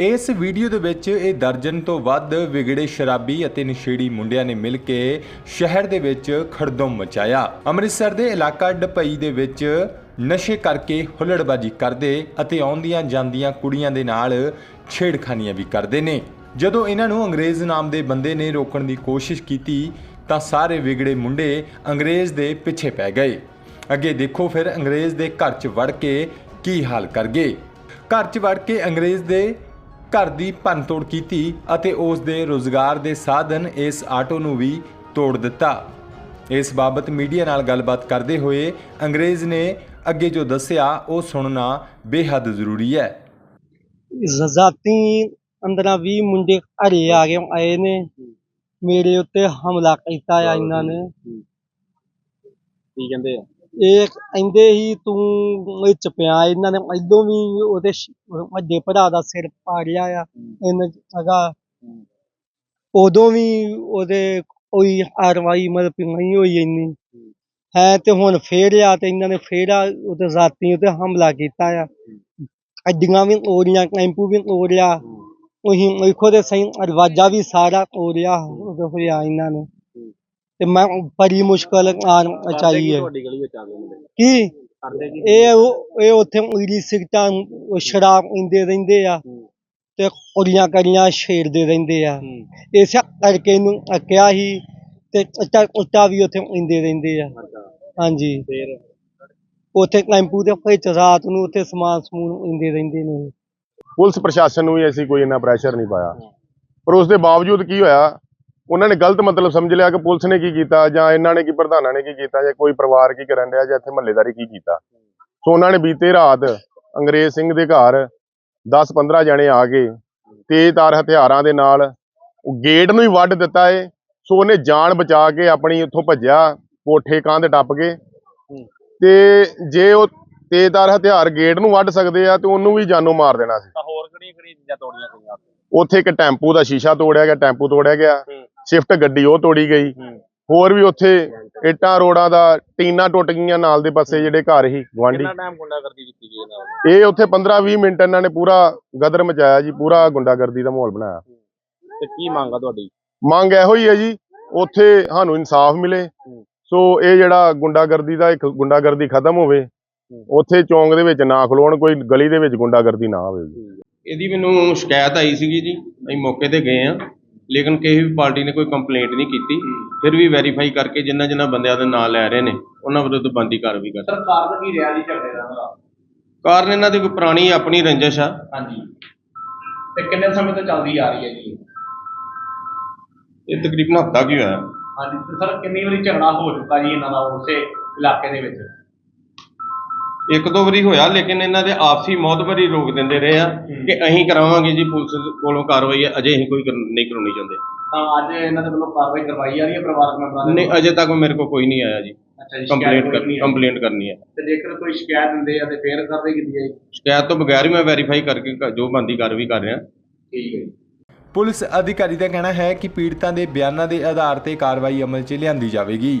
ਇਸ ਵੀਡੀਓ ਦੇ ਵਿੱਚ ਇਹ ਦਰਜਨ ਤੋਂ ਵੱਧ ਵਿਗੜੇ ਸ਼ਰਾਬੀ ਅਤੇ ਨਸ਼ੇੜੀ ਮੁੰਡਿਆਂ ਨੇ ਮਿਲ ਕੇ ਸ਼ਹਿਰ ਦੇ ਵਿੱਚ ਖੜਦਮ ਮਚਾਇਆ। ਅੰਮ੍ਰਿਤਸਰ ਦੇ ਇਲਾਕਾ ਡਪਈ ਦੇ ਵਿੱਚ ਨਸ਼ੇ ਕਰਕੇ ਹੁੱਲੜਬਾਜੀ ਕਰਦੇ ਅਤੇ ਆਉਂਦੀਆਂ ਜਾਂਦੀਆਂ ਕੁੜੀਆਂ ਦੇ ਨਾਲ ਛੇੜਖਾਨੀਆਂ ਵੀ ਕਰਦੇ ਨੇ। ਜਦੋਂ ਇਹਨਾਂ ਨੂੰ ਅੰਗਰੇਜ਼ ਨਾਮ ਦੇ ਬੰਦੇ ਨੇ ਰੋਕਣ ਦੀ ਕੋਸ਼ਿਸ਼ ਕੀਤੀ, ਤਾਂ ਸਾਰੇ ਵਿਗੜੇ ਮੁੰਡੇ ਅੰਗਰੇਜ਼ ਦੇ ਪਿੱਛੇ ਪੈ ਗਏ। ਅੱਗੇ ਦੇਖੋ ਫਿਰ ਅੰਗਰੇਜ਼ ਦੇ ਘਰ 'ਚ ਵੜ ਕੇ ਕੀ ਹਾਲ ਕਰ ਗਏ। ਘਰ 'ਚ ਵੜ ਕੇ ਅੰਗਰੇਜ਼ ਦੇ ਘਰ ਦੀ ਭੰਨਤੋੜ ਕੀਤੀ ਅਤੇ ਉਸ ਦੇ ਰੋਜ਼ਗਾਰ ਦੇ ਸਾਧਨ ਇਸ ਆਟੋ ਨੂੰ ਵੀ ਤੋੜ ਦਿੱਤਾ। ਇਸ ਬਾਬਤ ਮੀਡੀਆ ਨਾਲ ਗੱਲਬਾਤ ਕਰਦੇ ਹੋਏ ਅੰਗਰੇਜ਼ ਨੇ ਅੱਗੇ ਜੋ ਦੱਸਿਆ ਉਹ ਸੁਣਨਾ ਬੇਹੱਦ ਜ਼ਰੂਰੀ ਹੈ। ਜ਼ਾਤੀ ਅੰਦਰਾਂ 20 ਮੁੰਡੇ ਘਰੇ ਆ ਗਏ ਆਏ ਨੇ। ਮੇਰੇ ਉੱਤੇ ਹਮਲਾ ਕੀਤਾ ਆ ਇਹਨਾਂ ਨੇ। ਕੀ ਕਹਿੰਦੇ ਆ? ਇਹ ਕਹਿੰਦੇ ਹੀ ਤੂੰ ਵਿੱਚ ਪਿਆ ਇਹਨਾਂ ਨੇ, ਇਦੋਂ ਵੀ ਉਹਦੇ ਸ਼- ਵੱਡੇ ਭਰਾ ਦਾ ਸਿਰ ਪਾੜਿਆ ਆ, ਇਹਨਾਂ ਜਗ੍ਹਾ ਉਦੋਂ ਵੀ ਉਹਦੇ ਕੋਈ ਕਾਰਵਾਈ ਮਤਲਬ ਕਿ ਨਹੀਂ ਹੋਈ ਇੰਨੀ। ਹੈ ਤੇ ਹੁਣ ਫੇਰ ਆ ਤੇ ਇਹਨਾਂ ਨੇ ਫੇਰ ਆ ਉਹਦੇ ਜ਼ਾਤੀ ਉੱਤੇ ਹਮਲਾ ਕੀਤਾ ਆ। ਅੱਡੀਆਂ ਵੀ ਤੋੜੀਆਂ ਕੈਂਪੂ ਵੀ ਤੋੜਿਆ। ਉਹੀ ਵੇਖੋ ਤੇ ਸਹੀ ਦਰਵਾਜ਼ਾ ਵੀ ਸਾਰਾ ਤੋੜਿਆ, ਉਹਦੇ ਹੋਇਆ ਇਹਨਾਂ ਨੇ। ਤੇ ਮੈਂ ਬੜੀ ਮੁਸ਼ਕਲ ਹੈ ਤੁਹਾਡੀ ਗਲੀ ਵਿੱਚ ਆ ਗਏ ਮੁੰਡੇ? ਕੀ? ਕਰਦੇ ਕੀ? ਇਹ ਉਹ ਇਹ ਉੱਥੇ ਉਰੀ ਸਿਗਟਾਂ ਉਹ ਸ਼ਰਾਬ ਪੀਂਦੇ ਰਹਿੰਦੇ ਆ ਤੇ ਕੁੜੀਆਂ ਕੜੀਆਂ ਛੇੜਦੇ ਰਹਿੰਦੇ ਆ। ਹੂੰ, ਇਸੇ ਕਰਕੇ ਇਹਨੂੰ ਕਿਹਾ ਸੀ ਤੇ ਉੱਚਾ ਉੱਚਾ ਵੀ ਉੱਥੇ ਪੀਂਦੇ ਰਹਿੰਦੇ ਆ। ਅੱਛਾ। ਹਾਂਜੀ। ਫੇਰ? ਉੱਥੇ ਟੈਂਪੂ ਦੇ ਵਿੱਚ ਰਾਤ ਨੂੰ ਉੱਥੇ ਸਮਾਨ ਸਮੂਨ ਪੀਂਦੇ ਰਹਿੰਦੇ ਨੇ। ਪੁਲਿਸ ਪ੍ਰਸ਼ਾਸਨ ਨੂੰ ਵੀ ਅਸੀਂ ਕੋਈ ਇੰਨਾ ਪ੍ਰੈਸ਼ਰ ਨਹੀਂ ਪਾਇਆ। ਪਰ ਉਸ ਦੇ ਬਾਵਜੂਦ ਕੀ ਹੋਇਆ? ਉਹਨਾਂ ਨੇ ਗਲਤ ਮਤਲਬ ਸਮਝ ਲਿਆ ਕਿ ਪੁਲਿਸ ਨੇ ਕੀ ਕੀਤਾ ਜਾਂ ਇਹਨਾਂ ਨੇ ਕੀ ਪ੍ਰਧਾਨਾਂ ਨੇ ਕੀ ਕੀਤਾ ਜਾਂ ਕੋਈ ਪਰਿਵਾਰ ਕੀ ਕਰਨ ਰਿਹਾ ਜਾਂ ਇੱਥੇ ਮਹੱਲੇਦਾਰੀ ਕੀ ਕੀਤਾ। ਸੋ ਉਹਨਾਂ ਨੇ ਬੀਤੇ ਰਾਤ ਅੰਗਰੇਜ਼ ਸਿੰਘ ਦੇ ਘਰ 10-15 ਜਣੇ ਆ ਕੇ ਤੇਜ਼ ਤਾਰ ਹਥਿਆਰਾਂ ਦੇ ਨਾਲ ਉਹ ਗੇਟ ਨੂੰ ਹੀ ਵੱਢ ਦਿੱਤਾ ਏ। ਸੋ ਉਹਨੇ ਜਾਨ ਬਚਾ ਕੇ ਆਪਣੀ ਉੱਥੋਂ ਭੱਜਿਆ ਕੋਠੇ ਕੰਧ ਟੱਪ ਕੇ। ਤੇ ਜੇ ਉਹ ਤੇਜ਼ ਤਾਰ ਹਥਿਆਰ ਗੇਟ ਨੂੰ ਵੱਢ ਸਕਦੇ ਆ ਤੇ ਉਹਨੂੰ ਵੀ ਜਾਨੋਂ ਮਾਰ ਦੇਣਾ ਸੀ। ਤਾਂ ਹੋਰ ਕਿਹੜੀਆਂ ਕਿਹੜੀਆਂ ਚੀਜ਼ਾਂ ਤੋੜੀਆਂ ਗਈਆਂ ਉੱਥੇ? ਇੱਕ ਟੈਂਪੂ ਦਾ ਸ਼ੀਸ਼ਾ ਤੋੜਿਆ ਗਿਆ ਟੈਂਪੂ ਤੋੜਿਆ ਗਿਆ। ਸ਼ਿਫਟ ਗੱਡੀ ਉਹ ਤੋੜੀ ਗਈ। ਹੋਰ ਵੀ ਉੱਥੇ ਇੱਟਾਂ ਰੋੜਾਂ ਦਾ ਟੀਨਾ ਟੁੱਟ ਗਈਆਂ ਨਾਲ ਦੇ ਪਾਸੇ ਜਿਹੜੇ ਘਰ ਸੀ ਗਵਾਂਢੀ। ਕਿੰਨਾ ਟਾਈਮ ਗੁੰਡਾਗਰਦੀ ਕੀਤੀ ਗਈ ਇਹਨਾਂ ਵੱਲੋਂ? ਇਹ ਉੱਥੇ 15-20 ਮਿੰਟ ਇਹਨਾਂ ਨੇ ਪੂਰਾ ਗਦਰ ਮਚਾਇਆ ਜੀ ਪੂਰਾ ਗੁੰਡਾਗਰਦੀ ਦਾ ਮਾਹੌਲ ਬਣਾਇਆ। ਤੇ ਕੀ ਮੰਗ ਆ ਤੁਹਾਡੀ? ਮੰਗ ਇਹੋ ਹੀ ਹੈ ਜੀ ਉੱਥੇ ਸਾਨੂੰ ਇਨਸਾਫ ਮਿਲੇ। ਸੋ ਇਹ ਜਿਹੜਾ ਗੁੰਡਾਗਰਦੀ ਦਾ ਇੱਕ ਗੁੰਡਾਗਰਦੀ ਖਤਮ ਹੋਵੇ ਉੱਥੇ ਚੌਂਕ ਦੇ ਵਿੱਚ ਨਾ ਖਲੋਣ ਕੋਈ ਗਲੀ ਦੇ ਵਿੱਚ ਗੁੰਡਾਗਰਦੀ ਨਾ ਹੋਵੇ। ਜੀ ਇਹਦੀ ਮੈਨੂੰ ਸ਼ਿਕਾਇਤ ਆਈ ਸੀਗੀ ਜੀ ਅਸੀਂ ਮੌਕੇ ਤੇ ਗਏ ਆ ਲੇਕਿਨ ਕਿਸੇ ਵੀ ਪਾਰਟੀ ਨੇ ਕੋਈ ਕੰਪਲੇਂਟ ਨਹੀਂ ਕੀਤੀ ਫਿਰ ਵੀ ਵੈਰੀਫਾਈ ਕਰਕੇ ਜਿੰਨਾ ਜਿੰਨਾ ਬੰਦਿਆਂ ਦੇ ਨਾਂ ਲੈ ਰਹੇ ਨੇ ਉਹਨਾਂ ਵਿਰੁੱਧ ਬੰਦੀ ਕਾਰਵਾਈ ਕਰ ਸਰ ਕਾਰਨ ਕੀ ਰਿਹਾ ਜੀ ਝਗੜੇ ਦਾ ਕਾਰਨ ਇਹਨਾਂ ਦੀ ਕੋਈ ਪੁਰਾਣੀ ਆਪਣੀ ਰੰਜਿਸ਼ ਆ। ਹਾਂਜੀ। ਤੇ ਕਿੰਨੇ ਸਮੇਂ ਤੋਂ ਚੱਲਦੀ ਆ ਰਹੀ ਹੈ ਜੀ ਇਹ? ਤਕਰੀਬਨ ਹਫਤਾ ਕੀ ਹੋਇਆ। ਹਾਂਜੀ ਤੇ ਸਰ ਕਿੰਨੀ ਵਾਰੀ ਝਗੜਾ ਹੋ ਚੁੱਕਾ ਜੀ ਇਹਨਾਂ ਦਾ ਉਸੇ ਇਲਾਕੇ ਦੇ ਵਿੱਚ? ਇੱਕ ਦੋ ਵਾਰੀ ਹੋਇਆ ਲੇਕਿਨ ਇਹਨਾਂ ਦੇ ਆਪਸੀ ਮੌਤਬਰੀ ਰੋਕ ਦਿੰਦੇ ਰਹੇ ਆ ਕਿ ਅਸੀਂ ਕਰਾਵਾਂਗੇ ਜੀ ਪੁਲਿਸ ਕੋਲੋਂ ਕਾਰਵਾਈ ਹੈ ਅਜੇ ਅਸੀਂ ਕੋਈ ਕਰ- ਨਹੀਂ ਕਰਾਉਣੀ ਚਾਹੁੰਦੇ। ਤਾਂ ਅੱਜ ਇਹਨਾਂ ਦੇ ਵੱਲੋਂ ਕਾਰਵਾਈ ਕਰਵਾਈ ਜਾ ਰਹੀ ਹੈ ਪਰਿਵਾਰਕ ਮੈਂਬਰਾਂ ਦੇ ਨਹੀਂ ਅਜੇ ਤੱਕ ਮੇਰੇ ਕੋਲ ਕੋਈ ਨਹੀਂ ਆਇਆ ਜੀ। ਅੱਛਾ ਜੀ ਸ਼ਿਕਾਇਤ ਕਰਨੀ ਹੈ ਕੰਪਲੇਂਟ ਕਰਨੀ ਹੈ। ਤੇ ਜੇਕਰ ਕੋਈ ਸ਼ਿਕਾਇਤ ਦਿੰਦੇ ਆ ਤੇ ਫੇਰ ਕਾਰਵਾਈ ਕੀਤੀ ਜਾਏਗੀ? ਸ਼ਿਕਾਇਤ ਤੋਂ ਬਗੈਰ ਹੀ ਮੈਂ ਵੈਰੀਫਾਈ ਕਰਕੇ ਕ- ਜੋ ਬੰਦੀ ਕਾਰਵਾਈ ਕਰ ਰਿਹਾ। ਠੀਕ ਹੈ ਜੀ। ਪੁਲਿਸ ਅਧਿਕਾਰੀ ਦਾ ਕਹਿਣਾ ਹੈ ਕਿ ਪੀੜਤਾਂ ਦੇ ਬਿਆਨਾਂ ਦੇ ਆਧਾਰ ਤੇ ਕਾਰਵਾਈ ਅਮਲ 'ਚ ਲਿਆਂਦੀ ਜਾਵੇਗੀ।